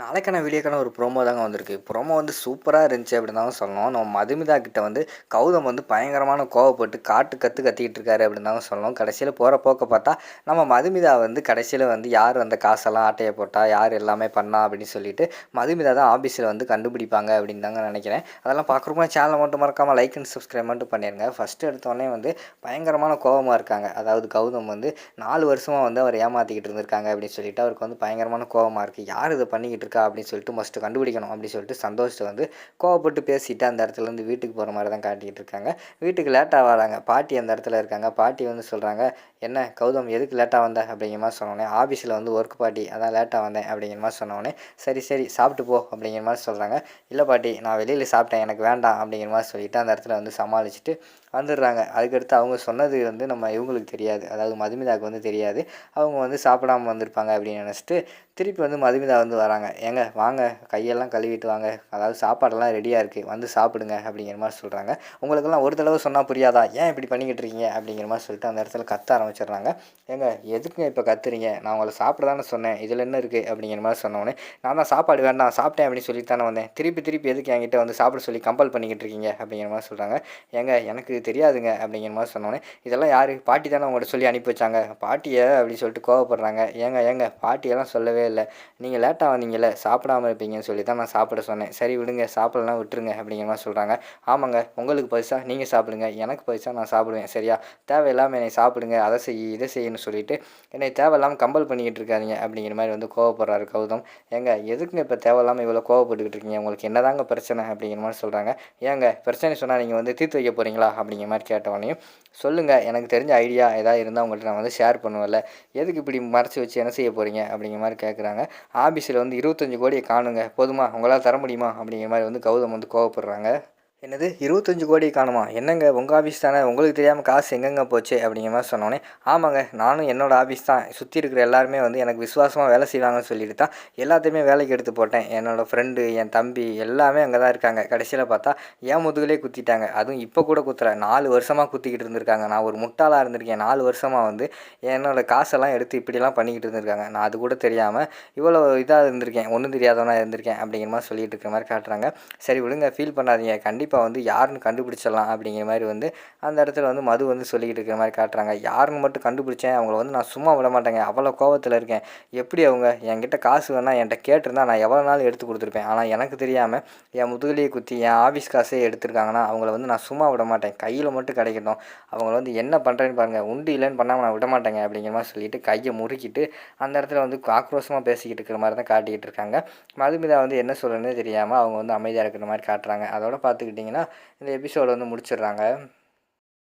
நாளைக்கான வீடியோக்கான ஒரு ப்ரோமோ தாங்க வந்திருக்கு. ப்ரோமோ வந்து சூப்பராக இருந்துச்சு அப்படின்னு தான் சொல்லணும். நம்ம மதுமிதா கிட்ட வந்து கௌதம் வந்து பயங்கரமான கோவப்பட்டு காட்டு கற்று கத்திக்கிட்டு இருக்காரு அப்படின்னு தான் சொல்லணும். கடைசியில் போகிற போக்க பார்த்தா நம்ம மதுமிதா வந்து கடைசியில் வந்து யார் அந்த காசெல்லாம் ஆட்டையை போட்டா யார் எல்லாமே பண்ணா அப்படின்னு சொல்லிட்டு மதுமிதா தான் ஆஃபீஸில் வந்து கண்டுபிடிப்பாங்க அப்படின்னு தாங்க நினைக்கிறேன். அதெல்லாம் பார்க்குறப்போ சேனலை மட்டும் மறக்காமல் லைக் அண்ட் சப்ஸ்கிரைப் மட்டும் பண்ணிடுங்க ஃபஸ்ட்டு எடுத்தோடனே வந்து பயங்கரமான கோவமாக இருக்காங்க. அதாவது கௌதம் வந்து நாலு வருஷமாக வந்து அவர் ஏமாற்றிக்கிட்டு இருந்திருக்காங்க அப்படின்னு சொல்லிட்டு அவருக்கு வந்து பயங்கரமான கோவமாக இருக்குது யார் இதை பண்ணிக்கிட்டு இருக்கா அப்படின்னு சொல்லிட்டு மஸ்ட்டு கண்டுபிடிக்கணும் அப்படின்னு சொல்லிட்டு சந்தோஷத்தை வந்து கோவப்பட்டு பேசிட்டு அந்த இடத்துலேருந்து வீட்டுக்கு போகிற மாதிரி தான் காட்டிக்கிட்டு இருக்காங்க. வீட்டுக்கு லேட்டாக வராங்க. பாட்டி அந்த இடத்துல இருக்காங்க. பாட்டி வந்து சொல்கிறாங்க என்ன கௌதம் எதுக்கு லேட்டாக வந்த? அப்படிங்கிற மாதிரி சொன்னோடனே ஆஃபீஸில் வந்து ஒர்க் பாட்டி அதான் லேட்டாக வந்தேன் அப்படிங்கிற மாதிரி சொன்னோடனே சரி சரி சாப்பிட்டு போ அப்படிங்கிற மாதிரி சொல்கிறாங்க இல்லை பாட்டி நான் வெளியில் சாப்பிட்டேன் எனக்கு வேண்டாம் அப்படிங்கிற மாதிரி சொல்லிவிட்டு அந்த இடத்துல வந்து சமாளிச்சுட்டு வந்துடுறாங்க. அதுக்கடுத்து அவங்க சொன்னது வந்து நம்ம இவங்களுக்கு தெரியாது. அதாவது மதுமிதாவுக்கு வந்து தெரியாது. அவங்க வந்து சாப்பிடாம வந்திருப்பாங்க அப்படின்னு நினச்சிட்டு திருப்பி வந்து மதுமிதா வந்து வராங்க. ஏங்க வாங்க கையெல்லாம் கழுவிட்டு வாங்க. அதாவது சாப்பாடெல்லாம் ரெடியாக இருக்குது வந்து சாப்பிடுங்க அப்படிங்கிற மாதிரி சொல்கிறாங்க உங்களுக்கெல்லாம் ஒரு தடவை சொன்னால் புரியாதா? ஏன் இப்படி பண்ணிக்கிட்டு இருக்கீங்க? அப்படிங்கிற மாதிரி சொல்லிட்டு அந்த இடத்துல கத்த ஆரம்பிச்சிடுறாங்க ஏங்க எதுக்குங்க இப்போ கத்துறீங்க? நான் உங்களை சாப்பிட தானே சொன்னேன். இதில் என்ன இருக்குது அப்படிங்கிற மாதிரி சொன்னோன்னே நான் தான் சாப்பாடு வேண்டாம் சாப்பிட்டேன் அப்படின்னு சொல்லி தானே வந்தேன். திருப்பி திருப்பி எதுக்கு என்கிட்ட வந்து சாப்பிட சொல்லி கம்பல் பண்ணிக்கிட்டு இருக்கீங்க? அப்படிங்கிற மாதிரி சொல்கிறாங்க ஏங்க எனக்கு தெரியாதுங்க அப்படிங்கிற மாதிரி சொன்னோன்னே இதெல்லாம் யார்? பாட்டி தானே உங்கள்கிட்ட சொல்லி அனுப்பி வச்சாங்க. பாட்டியை அப்படின்னு சொல்லிட்டு கோவப்படுறாங்க. ஏங்க ஏங்க பாட்டியெல்லாம் சொல்லவே இல்லை. நீங்கள் லேட்டாக வந்தீங்கல்ல சாப்பிடாம இருப்பீங்கன்னு சொல்லி தான் நான் சாப்பிட சொன்னேன். சரி விடுங்க சாப்பிடலாம் விட்டுருங்க அப்படிங்கிற மாதிரி சொல்கிறாங்க ஆமாங்க உங்களுக்கு பைசா நீங்கள் சாப்பிடுங்க. எனக்கு பைசா நான் சாப்பிடுவேன் சரியா? தேவையில்லாமல் என்னை சாப்பிடுங்க. அதை செய் இதை செய்யணும்னு சொல்லிட்டு என்னை தேவையில்லாமல் கம்பல் பண்ணிக்கிட்டு இருக்காதீங்க அப்படிங்கிற மாதிரி வந்து கோவப்படுறாரு கௌதம். ஏங்க எதுக்குங்க இப்போ தேவையில்லாமல் இவ்வளோ கோவப்பட்டுக்கிட்டு இருக்கீங்க? உங்களுக்கு என்னதாங்க பிரச்சனை? அப்படிங்கிற மாதிரி சொல்கிறாங்க ஏங்க பிரச்சனை சொன்னால் நீங்கள் வந்து தீர்த்து வைக்க போகிறீங்களா அப்படிங்கிற மாதிரி கேட்டவனையும் சொல்லுங்கள் எனக்கு தெரிஞ்ச ஐடியா ஏதாவது இருந்தால் உங்கள்கிட்ட நான் வந்து ஷேர் பண்ணுவேன்ல. எதுக்கு இப்படி மறைச்சி வச்சு என்ன செய்ய போகிறீங்க அப்படிங்கிற மாதிரி கேட்குறாங்க ஆஃபீஸில் வந்து இருபத்தஞ்சி கோடியை காணுங்க. போதுமா? உங்களால் தர முடியுமா? அப்படிங்கிற மாதிரி வந்து கௌதம் வந்து கோவப்படுறாங்க. என்னது இருபத்தஞ்சு கோடி காணுமா? என்னங்க உங்கள் ஆஃபீஸ் தானே? உங்களுக்கு தெரியாமல் காசு எங்கெங்கே போச்சு? அப்படிங்கிற மாதிரி சொன்னோன்னே ஆமாங்க நானும் என்னோடய ஆஃபீஸ் தான். சுற்றி இருக்கிற எல்லாருமே வந்து எனக்கு விசுவாசமாக வேலை செய்வாங்கன்னு சொல்லிட்டு தான் எல்லாத்தையுமே வேலைக்கு எடுத்து போட்டேன். என்னோடய ஃப்ரெண்டு என் தம்பி எல்லாமே அங்கே தான் இருக்காங்க. கடைசியில் பார்த்தா என் முதுகலே குத்திட்டாங்க. அதுவும் இப்போ கூட குத்துற நாலு வருஷமாக குத்திக்கிட்டு இருந்திருக்காங்க. நான் ஒரு முட்டாளாக இருந்திருக்கேன். நாலு வருஷமாக வந்து என்னோடய காசெல்லாம் எடுத்து இப்படிலாம் பண்ணிக்கிட்டு இருந்திருக்காங்க. நான் அது கூட தெரியாமல் இவ்வளோ இதாக இருந்திருக்கேன். ஒன்றும் தெரியாதவனாக இருந்திருக்கேன். அப்படிங்கிற மாதிரி சொல்லிட்டு இருக்கிற மாதிரி காட்டுறாங்க. சரி விடுங்க. ஃபீல் பண்ணாதீங்க. கண்டிப்பாக கண்டிப்பாக வந்து யாருன்னு கண்டுபிடிச்சிடலாம் அப்படிங்கிற மாதிரி வந்து அந்த இடத்துல வந்து மது வந்து சொல்லிக்கிட்டு இருக்கிற மாதிரி காட்டுறாங்க. யாருன்னு மட்டும் கண்டுபிடிச்சேன் அவங்கள வந்து நான் சும்மா விட மாட்டேங்க. அவ்வளோ கோவத்தில் இருக்கேன். எப்படி அவங்க என்கிட்ட காசு வேணால் என்கிட்ட கேட்டிருந்தா நான் எவ்வளோ நாள் எடுத்து கொடுத்துருப்பேன். ஆனால் எனக்கு தெரியாமல் என் முதுகலியை குத்தி என் ஆஃபீஸ் காசே எடுத்திருக்காங்கன்னா அவங்கள வந்து நான் சும்மா விட மாட்டேன். கையில் மட்டும் கிடைக்கட்டும். அவங்கள வந்து என்ன பண்ணுறேன்னு பாருங்கள் உண்டு இல்லைன்னு பண்ணாமல் நான் விட மாட்டேங்க அப்படிங்கிற மாதிரி சொல்லிட்டு கையை முறுக்கிட்டு அந்த இடத்துல வந்து ஆக்ரோஷமாக பேசிக்கிட்டு இருக்கிற மாதிரி தான் காட்டிக்கிட்டு இருக்காங்க. மதுமிதா வந்து என்ன சொல்கிறேன்னு தெரியாமல் அவங்க வந்து அமைதியாக இருக்கிற மாதிரி காட்டுறாங்க. அதோட பார்த்துக்கிட்டிங்கன்னா இந்த எபிசோடு வந்து முடிச்சிடுறாங்க.